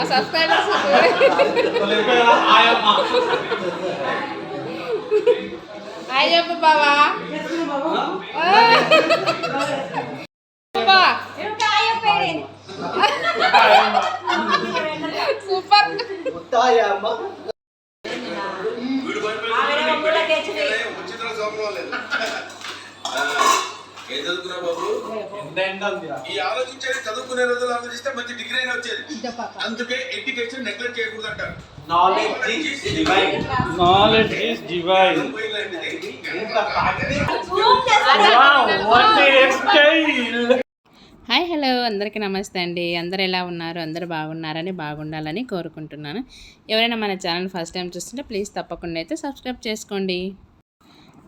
మా subscribers hi చెప్పు బావా బావా, సూపర్ ఏం చదువుకున్నావు బాబు? ఈ ఆలోచించేది చదువుకునే రోజులు ఆలోచిస్తే మంచి డిగ్రీ అయినా వచ్చేది. అందుకే ఎడ్యుకేషన్ నెగ్లెక్ట్ చేయకూడదు అంటారు! Hi hello. అందరికీ నమస్తే అండి. అందరు ఎలా ఉన్నారు? అందరు బాగున్నారని బాగుండాలని కోరుకుంటున్నాను. ఎవరైనా మన ఛానల్ ఫస్ట్ టైం చూస్తుంటే ప్లీజ్ తప్పకుండా అయితే సబ్స్క్రైబ్ చేసుకోండి.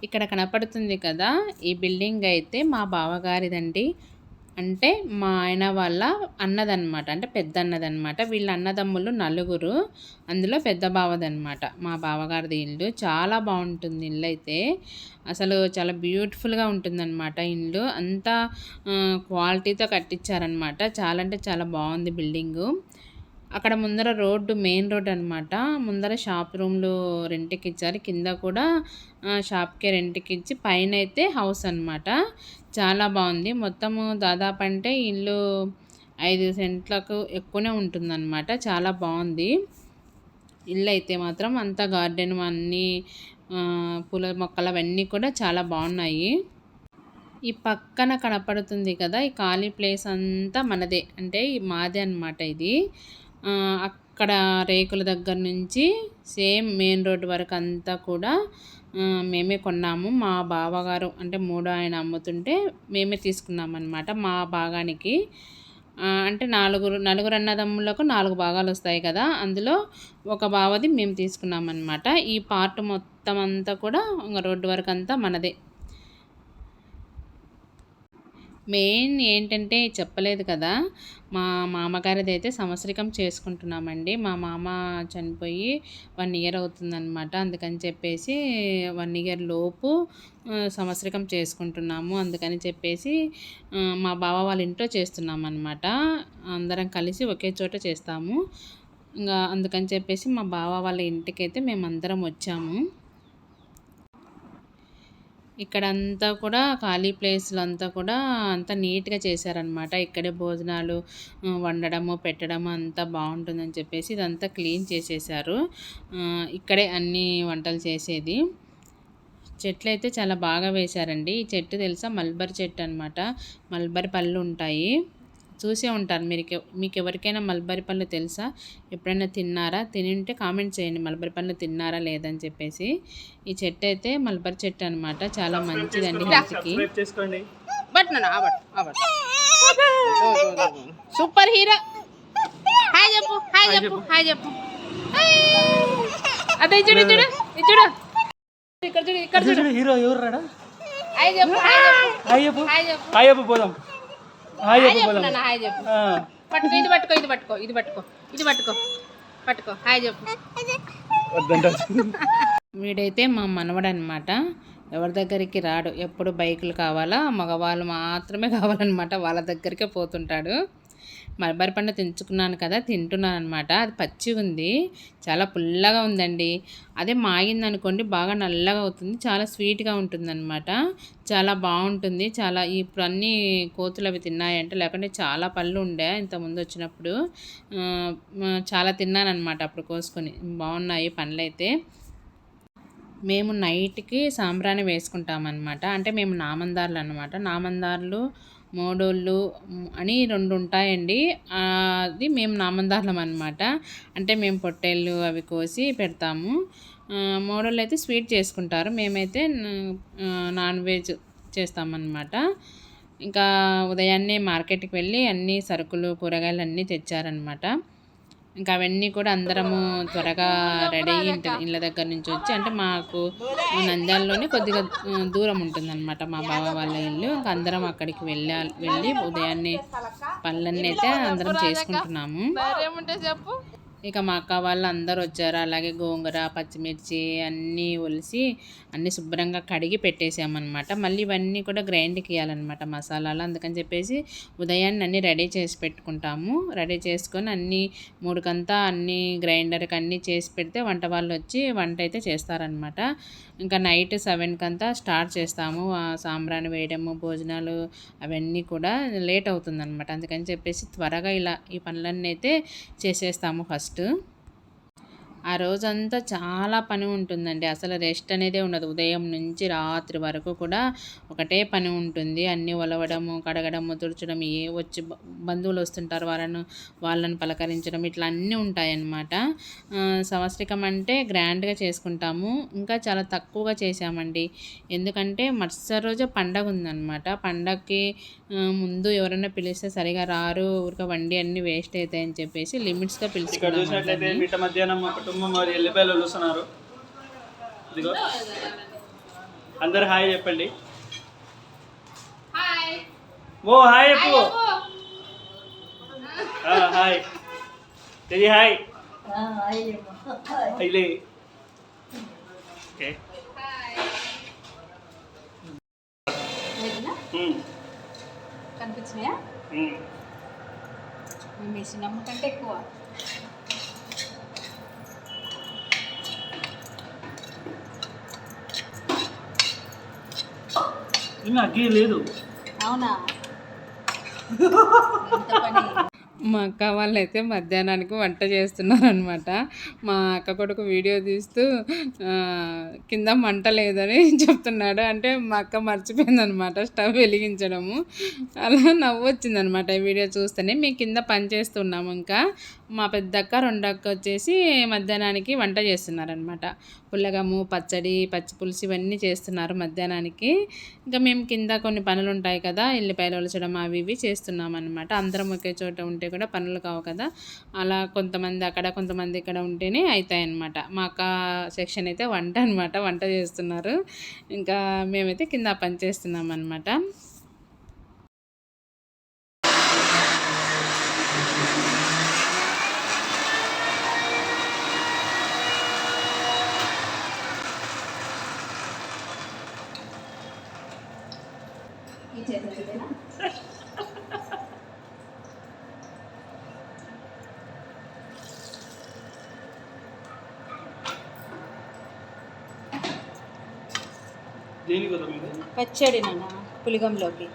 ఇక్కడ కనపడుతుంది కదా ఈ బిల్డింగ్ అయితే మా బావగారిదండి. అంటే మా ఆయన వాళ్ళ అన్నదన్నమాట. అంటే పెద్ద అన్నదన్నమాట. వీళ్ళ అన్నదమ్ములు నలుగురు. అందులో పెద్ద బావదన్నమాట. మా బావగారిది ఇల్లు. చాలా బాగుంటుంది ఇల్లు అయితే అసలు చాలా బ్యూటిఫుల్గా ఉంటుందన్నమాట ఇల్లు. అంతా క్వాలిటీతో కట్టించారనమాట చాలా అంటే చాలా బాగుంది బిల్డింగు. అక్కడ ముందర రోడ్డు మెయిన్ రోడ్ అనమాట ముందర షాప్ రూమ్లు రెంట్కి ఇచ్చారు కింద కూడా షాప్కే షాప్కి రెంట్కి ఇచ్చి పైన అయితే హౌస్ అనమాట చాలా బాగుంది. మొత్తము దాదాపు అంటే ఇల్లు ఐదు సెంట్లకు ఎక్కువనే ఉంటుందన్నమాట. చాలా బాగుంది. ఇల్లు అయితే మాత్రం అంతా గార్డెన్ అన్నీ పూల మొక్కలు అవన్నీ కూడా చాలా బాగున్నాయి. ఈ పక్కన కనపడుతుంది కదా ఈ ఖాళీ ప్లేస్ అంతా మనదే. అంటే మాదే అన్నమాట ఇది. అక్కడ రేకుల దగ్గర నుంచి సేమ్ మెయిన్ రోడ్ వరకు అంతా కూడా మేమే కొన్నాము. మా బావగారు అంటే మూడో ఆయన అమ్ముతుంటే మేమే తీసుకున్నాం అనమాట మా భాగానికి. అంటే నలుగురు నలుగురు అన్నదమ్ములకు నాలుగు భాగాలు వస్తాయి కదా అందులో ఒక బావది మేము తీసుకున్నాం అనమాట ఈ పార్ట్ మొత్తం అంతా కూడా ఇంకా రోడ్డు వరకు అంతా మనదే. మెయిన్ ఏంటంటే చెప్పలేదు కదా మా మామగారిది అయితే సంవత్సరికం చేసుకుంటున్నామండి. మా మామ చనిపోయి వన్ ఇయర్ అవుతుందన్నమాట. అందుకని చెప్పేసి వన్ ఇయర్ లోపు సంవత్సరికం చేసుకుంటున్నాము. అందుకని చెప్పేసి మా బావ వాళ్ళ ఇంట్లో చేస్తున్నాం అనమాట అందరం కలిసి ఒకే చోట చేస్తాము. ఇంకా అందుకని చెప్పేసి మా బావ వాళ్ళ ఇంటికైతే మేము అందరం వచ్చాము. ఇక్కడ అంతా కూడా ఖాళీ ప్లేస్లు అంతా కూడా అంతా నీట్గా చేశారనమాట ఇక్కడే భోజనాలు వండడము పెట్టడము అంతా బాగుంటుందని చెప్పేసి ఇదంతా క్లీన్ చేసేసారు. ఇక్కడే అన్ని వంటలు చేసేది. చెట్లు అయితే చాలా బాగా వేశారండి. ఈ చెట్టు తెలుసా? మల్బర్ చెట్టు అనమాట మల్బర్ పళ్ళు ఉంటాయి. చూసే ఉంటారు మీరు మీకు ఎవరికైనా మల్బరీ పళ్ళు తెలుసా? ఎప్పుడైనా తిన్నారా? తిని ఉంటే కామెంట్ చేయండి. మల్బరీ పళ్ళు తిన్నారా లేదని చెప్పేసి. ఈ చెట్టు అయితే మల్బరీ చెట్టు అనమాట చాలా మంచిదండి హెల్త్కి. Super hero. హాయ్ చెప్పు హాయ్ చెప్పు హాయ్ చెప్పు. అదే చూడు చూడు చూడు. ఇక్కడ చూడు ఇక్కడ చూడు హీరో ఎవరు రాడా? హాయ్ చెప్పు హాయ్ చెప్పు. హాయ్ చెప్పు. హాయ్ చెప్పు. హాయ్ చెప్పు పోదాం. హాయ్ చెప్పు హాయ్ చెప్పు పట్టుకో ఇది పట్టుకో ఇది పట్టుకో ఇది పట్టుకో ఇది పట్టుకో పట్టుకో హాయ్ చెప్పు. వీడైతే మా మనవడు అనమాట ఎవరి దగ్గరికి రాడు ఎప్పుడు బైకులు కావాలా మగవాళ్ళు మాత్రమే కావాలన్నమాట వాళ్ళ దగ్గరికే పోతుంటాడు. మలబారి పండు తెంచుకున్నాను కదా తింటున్నాను అనమాట అది పచ్చి ఉంది చాలా పుల్లగా ఉందండి. అదే మాగింది అనుకోండి బాగా నల్లగా అవుతుంది చాలా స్వీట్గా ఉంటుందన్నమాట. చాలా బాగుంటుంది చాలా ఇప్పుడు అన్ని కోతులు అవి తిన్నాయంటే లేకుంటే చాలా పళ్ళు ఉండే ఇంతకుముందు వచ్చినప్పుడు చాలా తిన్నానమాట అప్పుడు కోసుకొని. బాగున్నాయి పండ్లు అయితే మేము నైట్కి సాంబ్రాణి వేసుకుంటామన్నమాట. అంటే మేము నామందారులు అనమాట నామందారులు మోడోళ్ళు అని రెండు ఉంటాయండి. అది మేము నామందారులం అనమాట అంటే మేము పొట్టేళ్ళు అవి కోసి పెడతాము. మోడోళ్ళు అయితే స్వీట్ చేసుకుంటారు. మేమైతే నాన్ వెజ్ చేస్తామన్నమాట. ఇంకా ఉదయాన్నే మార్కెట్కి వెళ్ళి అన్ని సరుకులు కూరగాయలు అన్నీ తెచ్చారనమాట ఇంకా అవన్నీ కూడా అందరము త్వరగా రెడీ అయ్యి ఉంటుంది ఇళ్ళ దగ్గర నుంచి వచ్చి అంటే మాకు నంద్యాలలోనే కొద్దిగా దూరం దూరం ఉంటుందన్నమాట మా బావ వాళ్ళ ఇల్లు. ఇంకా అందరం అక్కడికి వెళ్ళాలి వెళ్ళి ఉదయాన్నే పళ్ళన్నీ అయితే అందరం చేసుకుంటున్నాము. చెప్పు? ఇక మా అక్క వాళ్ళు అందరూ వచ్చారు. అలాగే గోంగూర పచ్చిమిర్చి అన్నీ ఒలిసి అన్నీ శుభ్రంగా కడిగి పెట్టేసామన్నమాట. మళ్ళీ ఇవన్నీ కూడా గ్రైండ్కి ఇవ్వాలన్నమాట మసాలాలు. అందుకని చెప్పేసి ఉదయాన్నే అన్నీ రెడీ చేసి పెట్టుకుంటాము. రెడీ చేసుకొని అన్నీ మూడుకంతా అన్నీ గ్రైండర్కి అన్నీ చేసి పెడితే వంట వాళ్ళు వచ్చి వంట అయితే చేస్తారనమాట ఇంకా నైట్ సెవెన్కి అంతా స్టార్ట్ చేస్తాము. సాంబ్రాన్ని వేయడము భోజనాలు అవన్నీ కూడా లేట్ అవుతుందన్నమాట. అందుకని చెప్పేసి త్వరగా ఇలా ఈ పనులన్నీ అయితే చేసేస్తాము ఫస్ట్. two. ఆ రోజంతా చాలా పని ఉంటుందండి. అసలు రెస్ట్ అనేది ఉండదు. ఉదయం నుంచి రాత్రి వరకు కూడా ఒకటే పని ఉంటుంది. అన్నీ ఒలవడము కడగడము తుడచడం ఏ వచ్చి బంధువులు వస్తుంటారు వాళ్ళను వాళ్ళని పలకరించడం ఇట్లా అన్నీ ఉంటాయన్నమాట. ఆ, సంవత్సరికం అంటే గ్రాండ్గా చేసుకుంటాము. ఇంకా చాలా తక్కువగా చేసామండి ఎందుకంటే మరుసటి రోజు పండగ ఉందన్నమాట. పండగకి ముందు ఎవరైనా పిలిస్తే సరిగా రారు ఊరికే వండి అన్నీ వేస్ట్ అవుతాయని చెప్పేసి లిమిట్స్గా మధ్యాహ్నం మా కుటుంబం మరి ఎల్లిపాయలు వస్తున్నారు ఇదిగో. అందరు హాయ్ చెప్పండి. ఓ హాయ్ చెప్పు. ఆ, హాయ్. ఇది హాయ్. ఓకే. కనిపించినాయా? ఉమ్. మేము వేసిన నమ్మ కంటే ఎక్కువ. ఇంకా అగ్గి లేదు. అవునా? మా అక్క వాళ్ళు అయితే మధ్యాహ్నానికి వంట చేస్తున్నారనమాట మా అక్క కొడుకు వీడియో తీస్తూ కింద మంట లేదని చెప్తున్నాడు. అంటే మా అక్క మర్చిపోయిందనమాట స్టవ్ వెలిగించడము. అలా నవ్వు వచ్చిందనమాట ఈ వీడియో చూస్తేనే. మేము కింద పని చేస్తున్నాము ఇంకా. మా పెద్దక్క రెండక్క వచ్చేసి మధ్యాహ్నానికి వంట చేస్తున్నారనమాట పుల్లగము పచ్చడి పచ్చి పులుసు ఇవన్నీ చేస్తున్నారు మధ్యాహ్నానికి. ఇంకా మేము కింద కొన్ని పనులు ఉంటాయి కదా ఎల్లిపాయలు ఒలచడం అవి ఇవి చేస్తున్నాం అనమాట అందరం ఒకే చోట ఉంటే కూడా పనులు కావు కదా. అలా కొంతమంది అక్కడ కొంతమంది ఇక్కడ ఉంటేనే అవుతాయి అనమాట మా అక్క సెక్షన్ అయితే వంట అనమాట వంట చేస్తున్నారు. ఇంకా మేమైతే కింద పని చేస్తున్నాం అనమాట ఈ చేతులకేనా దేనికి కదా మీరు పచ్చడి నాన్న పులిగంలోకి.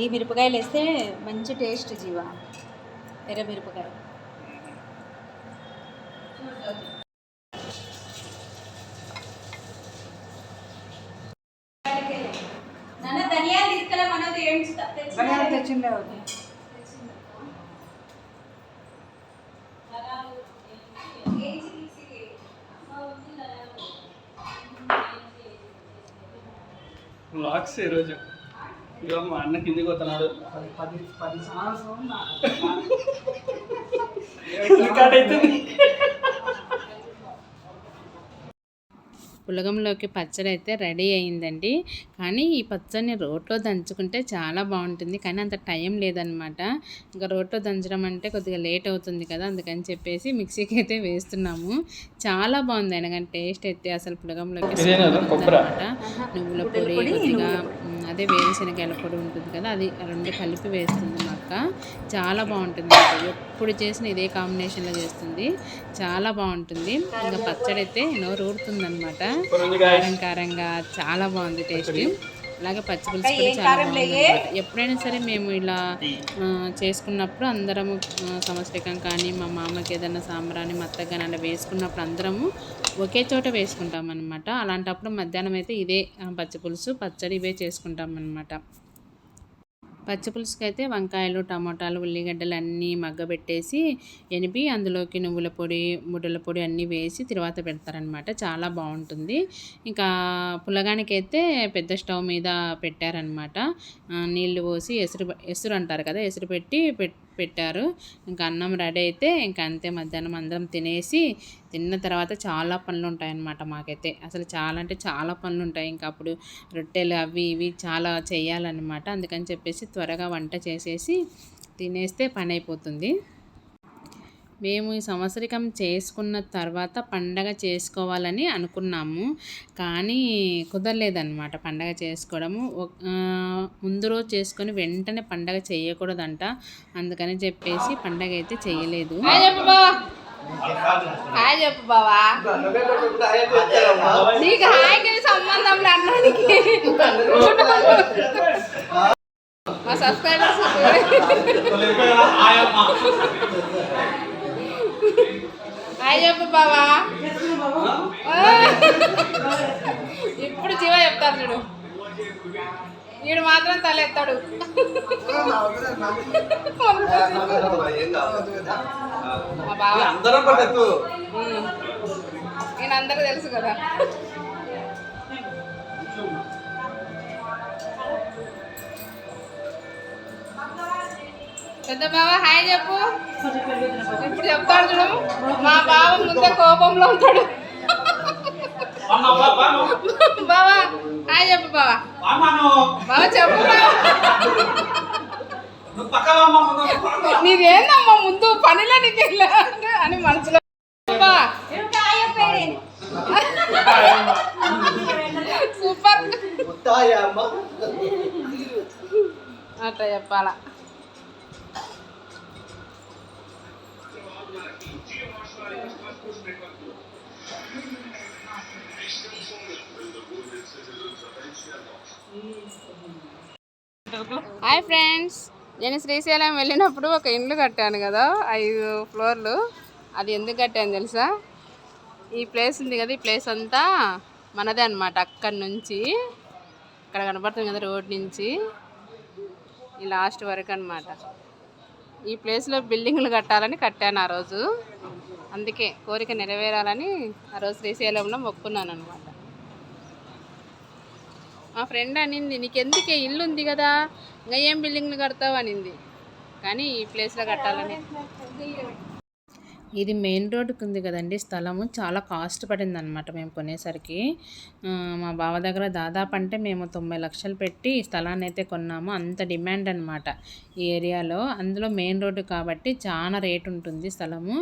ఈ మిరపకాయలు వేస్తే మంచి టేస్ట్ జీవ ఎర్ర మిరపకాయ. నాన్న ధనియాలు తీసుకెళ్ళా మనది ఏం తెచ్చిండే లాక్స్ ఈరోజు. ఇక మా అన్న కిందికి వస్తున్నాడు. రికార్డ్ అవుతుంది. పులగంలోకి పచ్చడి అయితే రెడీ అయిందండి. కానీ ఈ పచ్చడిని రోట్లో దంచుకుంటే చాలా బాగుంటుంది. కానీ అంత టైం లేదనమాట ఇంకా రోట్లో దంచడం అంటే కొద్దిగా లేట్ అవుతుంది కదా అందుకని చెప్పేసి మిక్సీకి అయితే వేస్తున్నాము. చాలా బాగుంది అయినా కానీ టేస్ట్ అయితే అసలు పులగంలోకి? ఉందన్నమాట. నువ్వుల పొడి కొద్దిగా అదే వేరుశనగల పొడి ఉంటుంది కదా అది రెండు కలిపి వేస్తుంది అక్క చాలా బాగుంటుంది ఎప్పుడు చేసిన ఇదే కాంబినేషన్లో చేస్తుంది. చాలా బాగుంటుంది. ఇంకా పచ్చడి అయితే నోరు ఊరుతుంది అనమాట ఉంది guys. కారం కారంగా చాలా బాగుంది టేస్ట్. అలాగే పచ్చి పులుసు కూడా చాలా బాగుంది. ఎప్పుడైనా సరే మేము ఇలా చేసుకున్నప్పుడు అందరము సంవత్సరికం కానీ మా మామకి ఏదైనా సాంబ్రాన్ని మత్తగా కానీ అలా వేసుకున్నప్పుడు అందరము ఒకే చోట వేసుకుంటాం అనమాట అలాంటప్పుడు మధ్యాహ్నం అయితే ఇదే ఆ, పచ్చి పులుసు పచ్చడి ఇవే చేసుకుంటాం అనమాట పచ్చి అయితే వంకాయలు టమోటాలు ఉల్లిగడ్డలు అన్నీ మగ్గబెట్టేసి ఎనిపి అందులోకి నువ్వుల పొడి ముడ్డల పొడి అన్నీ వేసి తర్వాత పెడతారనమాట చాలా బాగుంటుంది. ఇంకా పులగానికైతే పెద్ద స్టవ్ మీద పెట్టారనమాట నీళ్ళు పోసి ఎసురు ఎసురు అంటారు కదా ఎసురు పెట్టి పెట్టారు. ఇంకా అన్నం రెడీ అయితే ఇంకా అంతే మధ్యాహ్నం అందరం తినేసి తిన్న తర్వాత చాలా పనులు ఉంటాయన్నమాట మాకైతే. అసలు చాలా అంటే చాలా పనులు ఉంటాయి. ఇంకా అప్పుడు రొట్టెలు అవి ఇవి చాలా చేయాలన్నమాట అందుకని చెప్పేసి త్వరగా వంట చేసేసి తినేస్తే పని అయిపోతుంది మేము ఈ సంవత్సరికం చేసుకున్న తర్వాత పండగ చేసుకోవాలని అనుకున్నాము. కానీ కుదరలేదన్నమాట పండగ చేసుకోవడము. ముందు రోజు చేసుకొని వెంటనే పండగ చేయకూడదంట. అందుకని చెప్పేసి పండగ అయితే చేయలేదు. హాయ్ చెప్పు బావా. నీకు హాయ్కి సంబంధం అన్నానికి మా సబ్స్క్రైబర్స్ హాయ్ చెప్పు బావా ఇప్పుడు జీవ చెప్తారు చూడు. వీడు మాత్రం తల ఎత్తాడు మా బావ. అందరూ తెలుసు కదా. పెద్ద బావ హాయ్ చెప్పు. ఇప్పుడు చెప్తాడు చూడు. మా బావ ముందే కోపంలో ఉంటాడు. బావా హాయ్ చెప్పు బావా. బావ చెప్పు నీదేందమ్మా ముందు పనిలో నీకు అని మనసులో. సూపర్. అట్లా చెప్పాలా? హాయ్ ఫ్రెండ్స్ నేను శ్రీశైలం వెళ్ళినప్పుడు ఒక ఇండ్లు కట్టాను కదా ఐదు ఫ్లోర్లు. అది ఎందుకు కట్టాను తెలుసా? ఈ ప్లేస్ ఉంది కదా ఈ ప్లేస్ అంతా మనదే అనమాట అక్కడి నుంచి. ఇక్కడ కనబడుతుంది కదా రోడ్ నుంచి. ఈ లాస్ట్ వరకు అనమాట ఈ ప్లేస్లో బిల్డింగ్లు కట్టాలని కట్టాను ఆ రోజు. అందుకే కోరిక నెరవేరాలని ఆ రోజు శ్రీశైలంలో మొక్కున్నాను అనమాట మా ఫ్రెండ్ అనింది నీకెందుకే ఇల్లు ఉంది కదా? ఇంకా ఏం బిల్డింగ్లు కడతావు? అనింది. కానీ ఈ ప్లేస్లో కట్టాలని. ఇది మెయిన్ రోడ్డుకి ఉంది కదండి స్థలము. చాలా కాస్ట్ పడింది అనమాట మేము కొనేసరికి. మా బావ దగ్గర దాదాపు అంటే మేము తొంభై లక్షలు పెట్టి స్థలాన్ని అయితే కొన్నాము. అంత డిమాండ్ అనమాట ఈ ఏరియాలో. అందులో మెయిన్ రోడ్డు కాబట్టి చాలా రేట్ ఉంటుంది స్థలము.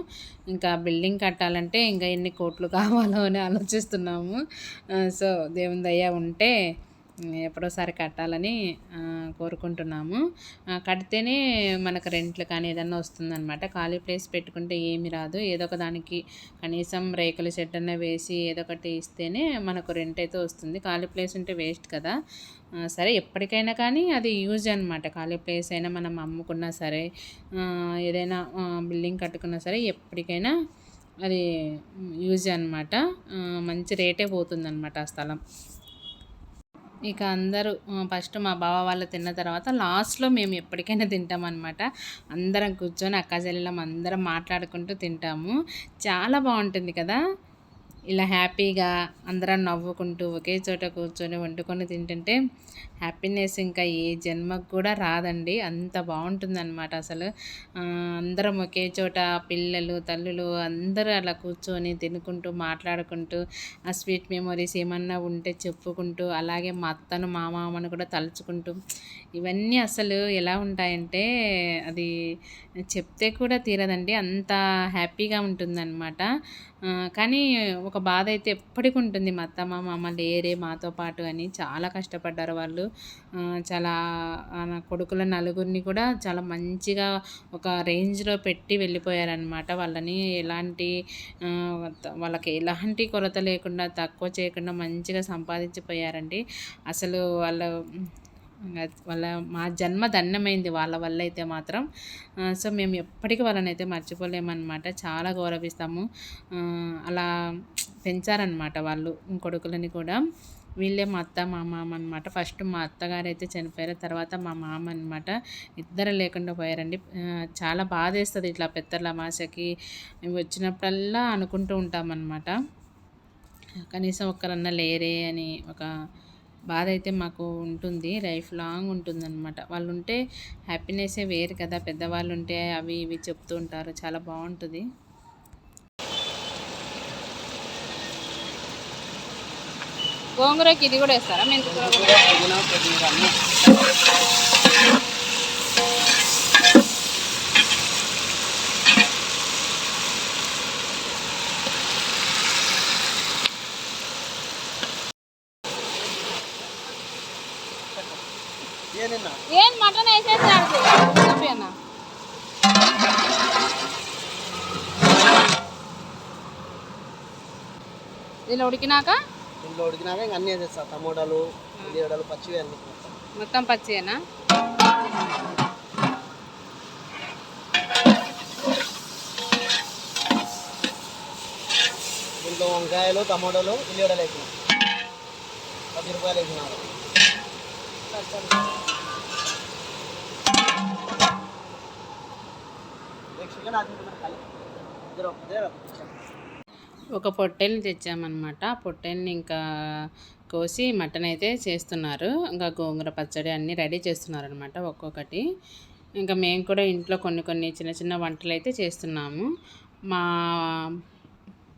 ఇంకా బిల్డింగ్ కట్టాలంటే ఇంకా ఎన్ని కోట్లు కావాలో అని ఆలోచిస్తున్నాము. సో దేవుని దయ ఉంటే ఎప్పుడోసారి కట్టాలని కోరుకుంటున్నాము. కడితేనే మనకు రెంట్లు కానీ ఏదన్నా వస్తుందన్నమాట. ఖాళీ ప్లేస్ పెట్టుకుంటే ఏమి రాదు. ఏదో ఒక దానికి కనీసం రేకుల షెడ్ అన్న వేసి ఏదో ఒకటి ఇస్తేనే మనకు రెంట్ అయితే వస్తుంది. ఖాళీ ప్లేస్ ఉంటే వేస్ట్ కదా. సరే ఎప్పటికైనా కానీ అది యూజ్ అనమాట ఖాళీ ప్లేస్ అయినా మనం అమ్ముకున్నా సరే ఏదైనా బిల్డింగ్ కట్టుకున్నా సరే ఎప్పటికైనా అది యూజ్ అనమాట మంచి రేటే పోతుందన్నమాట ఆ స్థలం. ఇక అందరూ ఫస్ట్ మా బావ వాళ్ళు తిన్న తర్వాత లాస్ట్లో మేము ఎప్పటికైనా తింటామన్నమాట. అందరం కూర్చొని అక్కచెల్లెలం అందరం మాట్లాడుకుంటూ తింటాము. చాలా బాగుంటుంది కదా? ఇలా హ్యాపీగా అందరం నవ్వుకుంటూ ఒకే చోట కూర్చొని వండుకొని తింటుంటే హ్యాపీనెస్ ఇంకా ఏ జన్మకు కూడా రాదండి. అంత బాగుంటుందన్నమాట అసలు. అందరం ఒకే చోట పిల్లలు తల్లులు అందరూ అలా కూర్చొని తినుకుంటూ మాట్లాడుకుంటూ ఆ స్వీట్ మెమొరీస్ ఏమన్నా ఉంటే చెప్పుకుంటూ అలాగే మా అత్తను మా మామను కూడా తలుచుకుంటూ ఇవన్నీ అసలు ఎలా ఉంటాయంటే అది చెప్తే కూడా తీరదండి. అంత హ్యాపీగా ఉంటుందన్నమాట. కానీ ఒక బాధ అయితే ఎప్పటికి ఉంటుంది. మా అత్త మా మామ లేరే మాతో పాటు అని చాలా కష్టపడ్డారు వాళ్ళు. చాలా నా కొడుకుల నలుగురిని కూడా చాలా మంచిగా ఒక రేంజ్లో పెట్టి వెళ్ళిపోయారనమాట వాళ్ళని ఎలాంటి వాళ్ళకి ఎలాంటి కొరత లేకుండా తక్కువ చేయకుండా మంచిగా సంపాదించిపోయారండి. అసలు వాళ్ళ వాళ్ళ మా జన్మ ధన్యమైంది వాళ్ళ వల్ల అయితే మాత్రం. సో మేము ఎప్పటికీ వాళ్ళని అయితే మర్చిపోలేమన్నమాట. చాలా గౌరవిస్తాము. అలా పెంచారనమాట వాళ్ళు కొడుకులని కూడా. వీళ్ళే మా అత్త మా మామ అనమాట ఫస్ట్ మా అత్తగారు అయితే చనిపోయారు తర్వాత మా మామ అనమాట ఇద్దరు లేకుండా పోయారండి. చాలా బాధ వేస్తుంది ఇట్లా పెద్దల మాసకి వచ్చినప్పుడల్లా అనుకుంటూ ఉంటామన్నమాట. కనీసం ఒక్కరన్నా లేరే అని ఒక బాధ అయితే మాకు ఉంటుంది. లైఫ్ లాంగ్ ఉంటుందన్నమాట. వాళ్ళు ఉంటే హ్యాపీనెస్సే వేరు కదా. పెద్దవాళ్ళు ఉంటే అవి ఇవి చెప్తూ ఉంటారు. చాలా బాగుంటుంది గోంగూరకి ఇది కూడా వేస్తారా? మెంతి కూర ఏం మటన్ వేసేసాడు ఇలా ఉడికినాక ఇంట్లో ఉడికినాక ఇంక అన్నీ వేసేస్తా. టమోటాలు ఉల్లిగడ్డలు పచ్చివి అన్ని మొత్తం పచ్చియేనా? దీంట్లో వంకాయలు టమోటాలు ఉల్లిగడ్డలు వేసిన. పది రూపాయలు వేసినారు చికెన్ ఇద్దరు ఇద్దరు. ఒక పొట్టెల్ని తెచ్చామన్నమాట. ఆ ఇంకా కోసి మటన్ అయితే చేస్తున్నారు. ఇంకా గోంగూర పచ్చడి అన్నీ రెడీ చేస్తున్నారు అనమాట ఒక్కొక్కటి. ఇంకా మేము కూడా ఇంట్లో కొన్ని కొన్ని చిన్న చిన్న వంటలు అయితే చేస్తున్నాము. మా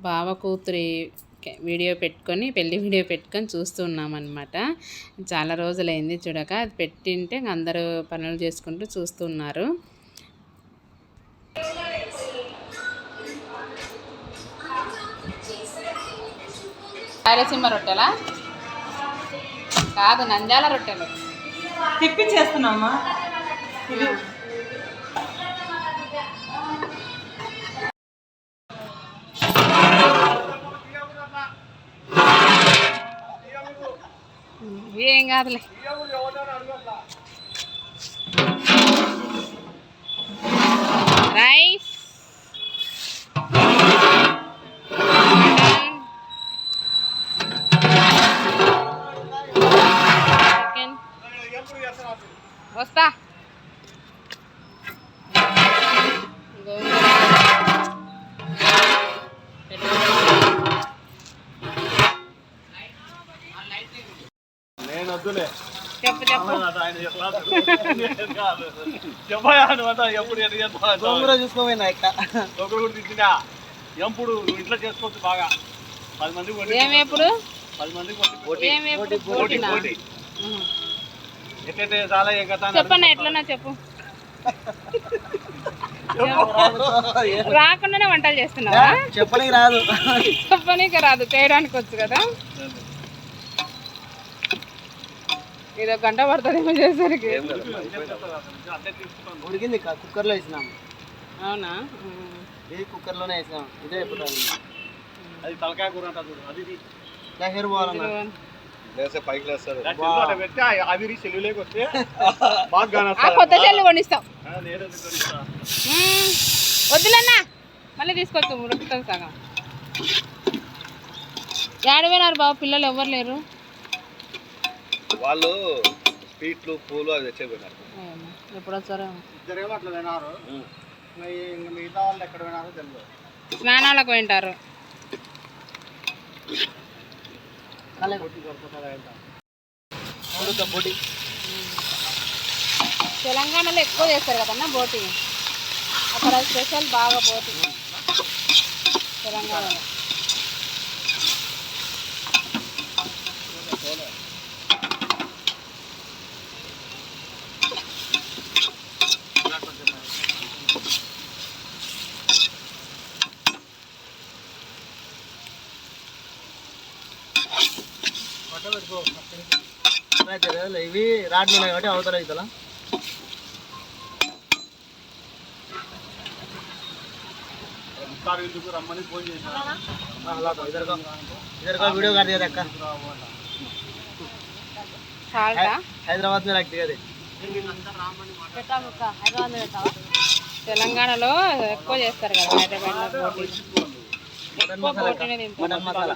బావ కూతురి వీడియో పెట్టుకొని పెళ్ళి వీడియో పెట్టుకొని చూస్తూ ఉన్నామన్నమాట. చాలా రోజులైంది చూడక అది పెట్టింటే అందరూ పనులు చేసుకుంటూ చూస్తున్నారు రాయలసీమ రొట్టెలా? కాదు నంద్యాల రొట్టెలు. తిప్పి చేస్తున్నామా ఏం కాదులే. రైస్. వస్తా. చెప్పు చెప్పు. చూసుకోపోయినా ఇక్కడ. ఒకరు కూడా తిట్టినా ఎంపుడు నువ్వు ఇంట్లో చేసుకోవచ్చు బాగా. పది ఏమేప్పుడు పది ఏమేప్పుడు పోటీ? పోటీ చెప్పన్నా ఎట్లన్నా చెప్పు. రాకుండానే వంటలు చేస్తున్నావా? చెప్పడానికి రాదు. చెప్పనీకి రాదు చేయడానికి వచ్చు కదా. ఇది ఒక గంట పడుతుందేమో చేసరికి ఉడికింది కుక్కర్లో వేసినాము అవునా. ఇది కుక్కర్లోనే వేసినాము ఇదే అది. తలకాయ కూర అది ఇది. హెయిర్ పైకి లేస్తారు. సెల్లులోకి వస్తే బాగా. కొత్త కొనిస్తాం. వద్దులన్నా. మళ్ళీ తీసుకొచ్చు ఉడుకుతుంది సగం. ఏడవేనారు బాబు? పిల్లలు ఎవరు లేరు? వాళ్ళు స్వీట్లు పూలు అది తెచ్చేపోయినారు ఎప్పుడు వచ్చారో ఇద్దరేమో అట్లా ఇంకా మిగతా వాళ్ళు ఎక్కడ వినారో తెలియదు స్నానాలకు పోయింటారు. తెలంగాణలో ఎక్కువ చేస్తారు కదన్నా బోటి అక్కడ స్పెషల్ బాగా బోటి తెలంగాణలో. ఇవి రాడ్లు ఉన్నాయి కాబట్టి అవతల అవుతా రమ్మని ఫోన్ చేశారు ఇద్దరుగా ఇద్దరుగా వీడియో కాదు కదా అక్క. హైదరాబాద్ తెలంగాణలో ఎక్కువ చేస్తారు కదా మటన్ ఎక్కువ మసాలా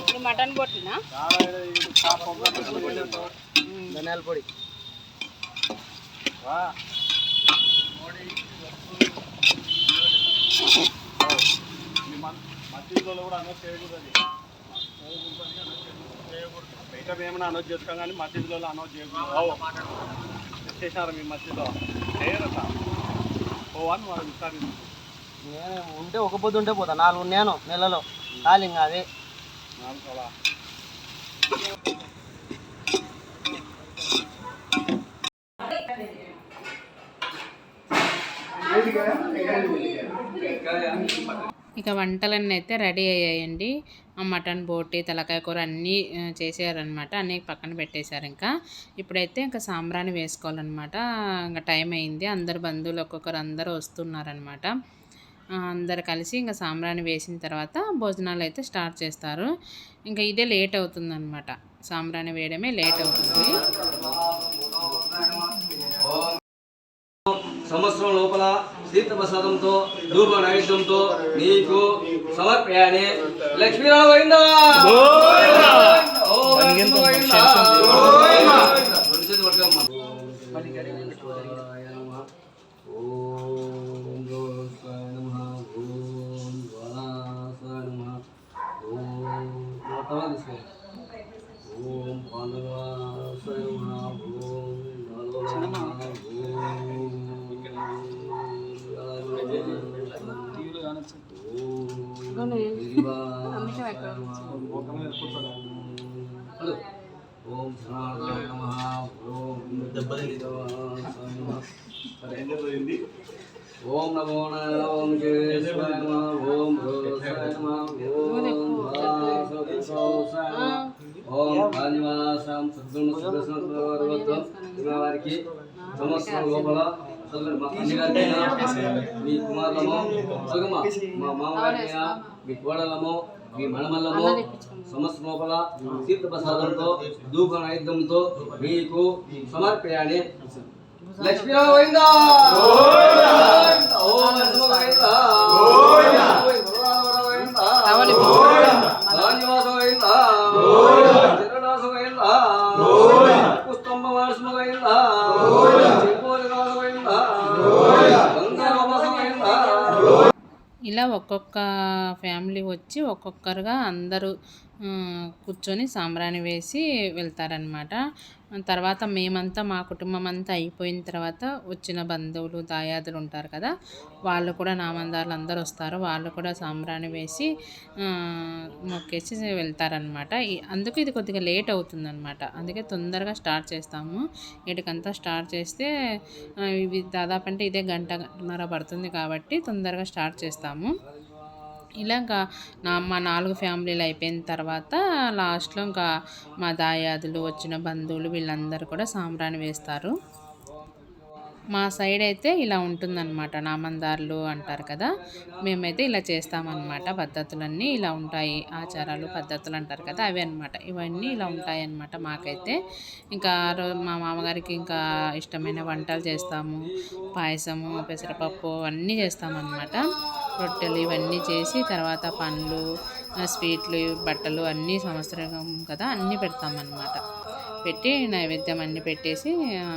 ఇది మటన్ ధనియాల పొడి. వా. మీ మన- మసీదులో కూడా అనౌన్స్ చేయకూడదు. బయట ఏమైనా అనౌన్స్ చేస్తాం కానీ మసీదులో అనౌన్స్ చేయకూడదు. చేశారు మీ మసీదులో? చేయరట ఓ అని వాళ్ళు ఇస్తారు నేను ఉంటే ఒక పొద్దు ఉంటే పోతా. నాలుగు ఉన్నాను నెలలో. ఖాళీ ఇంకా అవే ఇక వంటలన్నీ అయితే రెడీ అయ్యాయండి. మటన్ బోటి తలకాయ కూర అన్నీ చేసేయారనమాట చేసారనమాట అన్నీ పక్కన పెట్టేశారు ఇంకా. ఇప్పుడైతే ఇంకా సాంబ్రాన్ని వేసుకోవాలన్నమాట. ఇంకా టైం అయింది. అందరు బంధువులు ఒక్కొక్కరు అందరూ వస్తున్నారనమాట అందరు కలిసి ఇంకా సాంబ్రాణి వేసిన తర్వాత భోజనాలు అయితే స్టార్ట్ చేస్తారు. ఇంకా ఇదే లేట్ అవుతుందన్నమాట. సాంబ్రాణి వేయడమే లేట్ అవుతుంది. సంవత్సరం లోపల తీర్థప్రసాదంతో ధూప నైవేద్యంతో నీకు సమర్పయాని లక్ష్మీనారాయణ ఓం నమో నారాయణ ఓం కేశవాయ నమః ఓం రోసాయ నమః ఓం వాసవసాయ నమః ఓం సద్గుణ సుదర్శన వారికి సంవత్సరం లోపల మా మీ సగమ మా మామగారికైనా మీ కోడలమో మీ మనమల్లము సంవత్సరం లోపల తీర్థ ప్రసాదంతో ధూప నైద్యంతో మీకు సమర్పయాన్ని గోవిందా. గోవిందా. ఇలా ఒక్కొక్క ఫ్యామిలీ వచ్చి ఒక్కొక్కరుగా అందరూ కూర్చొని సాంబ్రాణి వేసి వెళ్తారనమాట తర్వాత మేమంతా మా కుటుంబం అంతా అయిపోయిన తర్వాత వచ్చిన బంధువులు దాయాదులు ఉంటారు కదా వాళ్ళు కూడా నామందారులు అందరూ వస్తారు. వాళ్ళు కూడా సాంబ్రాణి వేసి మొక్కేసి వెళ్తారనమాట అందుకు ఇది కొద్దిగా లేట్ అవుతుందన్నమాట. అందుకే తొందరగా స్టార్ట్ చేస్తాము. వీటికంతా స్టార్ట్ చేస్తే ఇవి దాదాపు అంటే ఇదే గంటన్నర పడుతుంది కాబట్టి తొందరగా స్టార్ట్ చేస్తాము. ఇలా ఇంకా నా మా నాలుగు ఫ్యామిలీలు అయిపోయిన తర్వాత లాస్ట్లో ఇంకా మా దాయాదులు వచ్చిన బంధువులు వీళ్ళందరూ కూడా సాంబ్రాణి వేస్తారు. మా సైడ్ అయితే ఇలా ఉంటుందన్నమాట. నామందారులు అంటారు కదా మేమైతే ఇలా చేస్తామన్నమాట. పద్ధతులన్నీ ఇలా ఉంటాయి. ఆచారాలు పద్ధతులు అంటారు కదా అవి అన్నమాట. ఇవన్నీ ఇలా ఉంటాయి అన్నమాట మాకైతే. ఇంకా ఆ మా మామగారికి ఇంకా ఇష్టమైన వంటలు చేస్తాము. పాయసము పెసరపప్పు అన్నీ చేస్తామన్నమాట. రొట్టెలు ఇవన్నీ చేసి తర్వాత పండ్లు స్వీట్లు బట్టలు అన్నీ సంవత్సరం కదా అన్నీ పెడతామన్నమాట. పెట్టి నైవేద్యం అన్నీ పెట్టేసి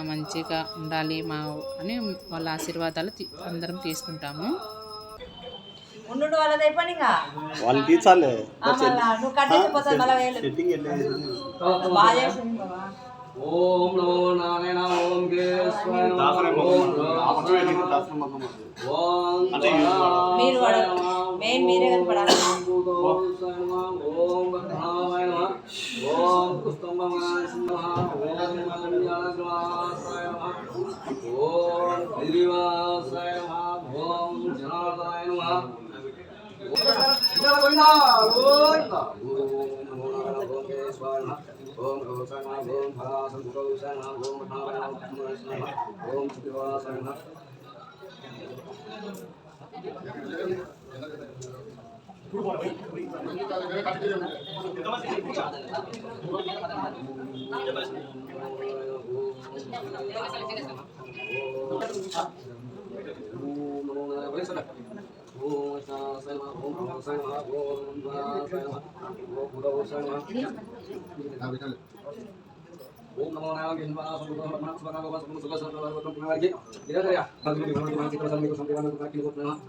మంచిగా ఉండాలి మా అని వాళ్ళ ఆశీర్వాదాలు అందరం తీసుకుంటాము. ఉండు వాళ్ళది ఓం నమో నారాయణ ఓం ఓం రాసాయ నమః ఓం మీరు వాడ మెయిన్ మీరే కనపడాలి ఓం గణాయ నమః ఓం పుస్తమమాయ నమః ఓం మలయాళగ్రవాసాయ నమః ఓం దిరివాసాయ నమః ఓం జనార్దనాయ నమః గోవిందా గోవిందా ఓం నమో నారాయణ ఓం కేశవాయ నమః ఓం గోసాయ నమః ఓం భాసం గోసాయ నమః ఓం మహావయ నమః ఓం శివాసాయ నమః ఓం నమో నారాయణ ఓం శాసాయ నమః ఓం భాసాయ నమః ఓం భాసాయ నమః ఓం భూతభూషాయ నమః ఓం నమో నారాయణ హిందవాస భూత బ్రహ్మ స్వరా భవ సుఖ సుఖ సంతోష భూత పుణ్యవారికి నిరంతరయ భగవతి భగవతి మానసిక సందేహ సందేహాలను కాకి భూత నమః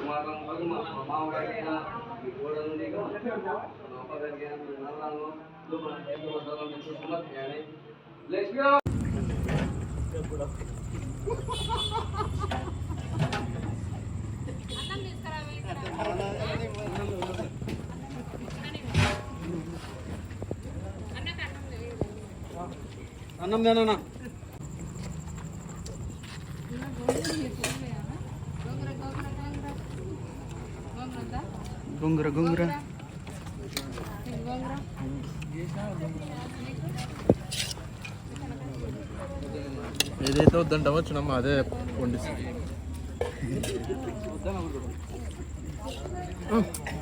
కుమారం భగమ మామగారికైనా మీ కోడలుంది మా అమ్మగారికైనా మీ నల్లను లోపల ఏదో వదలం సమర్పయాలి లక్ష్మీ అన్నం తిననా? గొంగుర గొంగుర. ఏదైతే వద్దంటామో చిన్నమ్మ అదే వండిస్తుంది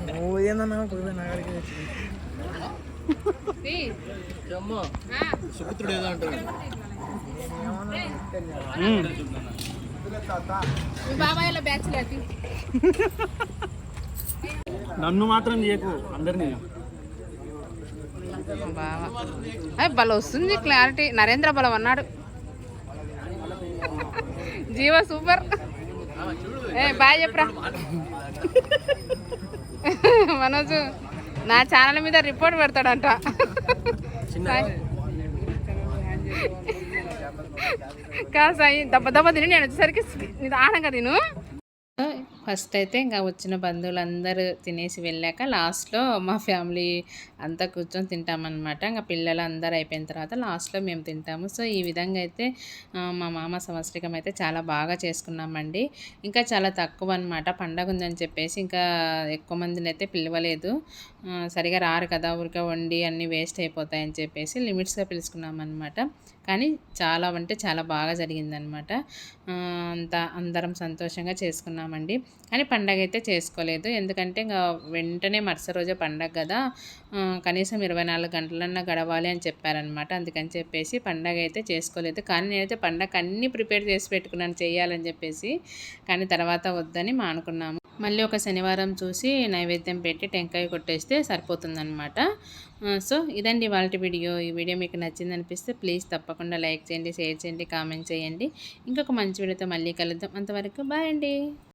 నువ్వు ఏందన్నా సుపుత్రుడు ఏదో అంటాడు నన్ను మాత్రం చేయకు అందరినీ. బావా బల వస్తుంది క్లారిటీ నరేంద్ర బలం అన్నాడు. జీవ సూపర్. ఏ బాయ్ చెప్పరా. మనోజు నా ఛానల్ మీద రిపోర్ట్ పెడతాడంట. కాదు సాయి దెబ్బ దెబ్బ తిని నేను వచ్చేసరికి నిదానంగా తిను. ఫస్ట్ అయితే ఇంకా వచ్చిన బంధువులందరూ తినేసి వెళ్ళాక లాస్ట్లో మా ఫ్యామిలీ అంతా కూర్చొని తింటామన్నమాట. ఇంకా పిల్లలు అందరూ అయిపోయిన తర్వాత లాస్ట్లో మేము తింటాము. సో ఈ విధంగా అయితే మా మామ సంవత్సరికం అయితే చాలా బాగా చేసుకున్నామండి. ఇంకా చాలా తక్కువ అనమాట పండగ ఉందని చెప్పేసి ఇంకా ఎక్కువ మందిని అయితే పిలవలేదు సరిగా రారు కదా ఊరికే వండి అన్నీ వేస్ట్ అయిపోతాయని చెప్పేసి లిమిట్స్గా పిలుచుకున్నాం అనమాట కానీ చాలా అంటే చాలా బాగా జరిగిందనమాట అంతా అందరం సంతోషంగా చేసుకున్నామండి. కానీ పండగ అయితే చేసుకోలేదు. ఎందుకంటే ఇంకా వెంటనే మరుసటి రోజే పండగ కదా. కనీసం ఇరవై నాలుగు గంటలన్నా గడవాలి అని చెప్పారనమాట అందుకని చెప్పేసి పండగ అయితే చేసుకోలేదు. కానీ నేనైతే పండగ అన్నీ ప్రిపేర్ చేసి పెట్టుకున్నాను చేయాలని చెప్పేసి. కానీ తర్వాత వద్దని మానుకున్నాము మళ్ళీ ఒక శనివారం చూసి నైవేద్యం పెట్టి టెంకాయ కొట్టేస్తే సరిపోతుందన్నమాట. సో ఇదండి వాళ్ళ వీడియో. ఈ వీడియో మీకు నచ్చింది అనిపిస్తే ప్లీజ్ తప్పకుండా లైక్ చేయండి షేర్ చేయండి కామెంట్ చేయండి. ఇంకొక మంచి వీడియోతో మళ్ళీ కలుద్దాం. అంతవరకు బాయ్ అండి.